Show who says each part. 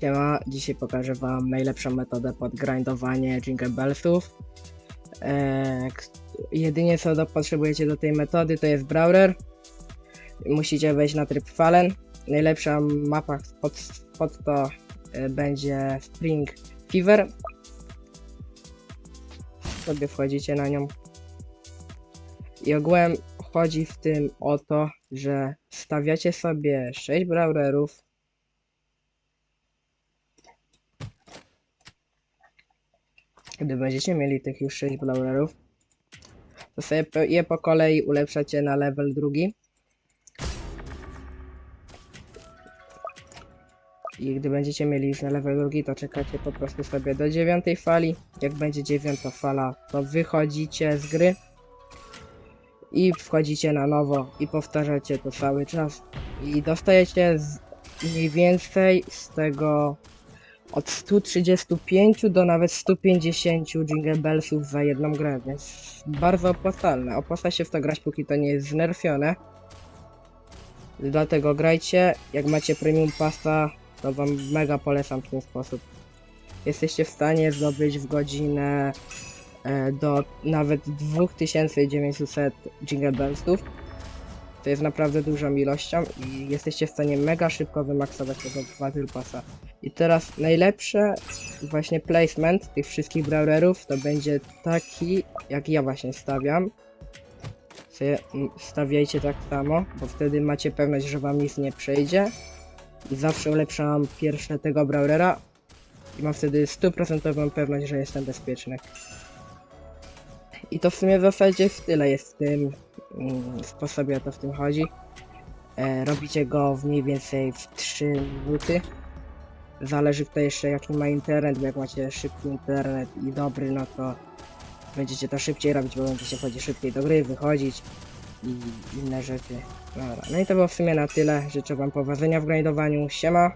Speaker 1: Siema, dzisiaj pokażę wam najlepszą metodę pod grindowanie Jingle Bellsów. Eee, jedynie co do, potrzebujecie do tej metody to jest Brawler. Musicie wejść na tryb Fallen. Najlepsza mapa pod, pod to e, będzie Spring Fever. Sobie wchodzicie na nią. I ogółem chodzi w tym o to, że stawiacie sobie 6 brawlerów. Gdy będziecie mieli tych już 6 brawlerów, to sobie je po kolei ulepszacie na level drugi. I gdy będziecie mieli już na level drugi, to czekacie po prostu sobie do dziewiątej fali. Jak będzie dziewiąta fala, to wychodzicie z gry i wchodzicie na nowo i powtarzacie to cały czas. I dostajecie z, mniej więcej z tego od 135 do nawet 150 Jingle Bellsów za jedną grę, więc bardzo opłacalne. Opłaca się w to grać, póki to nie jest znerfione. Dlatego grajcie. Jak macie Premium Passa, to wam mega polecam w ten sposób. Jesteście w stanie zdobyć w godzinę e, do nawet 2900 Jingle Bellsów. To jest naprawdę dużą ilością i jesteście w stanie mega szybko wymaksować tego Battle Passa. I teraz najlepsze właśnie placement tych wszystkich brawlerów to będzie taki, jak ja właśnie stawiam. Stawiajcie tak samo, bo wtedy macie pewność, że wam nic nie przejdzie. I zawsze ulepszam pierwsze tego brawlera i mam wtedy stuprocentową pewność, że jestem bezpieczny. I to w sumie w zasadzie w tyle jest w tym sposobie, o to w tym chodzi. E, robicie go w mniej więcej w 3 minuty. Zależy kto jeszcze jaki ma internet, bo jak macie szybki internet i dobry, no to będziecie to szybciej robić, bo będziecie wchodzić szybciej do gry, wychodzić i inne rzeczy. Dobra. No i to było w sumie na tyle. Życzę wam powodzenia w grindowaniu. Siema!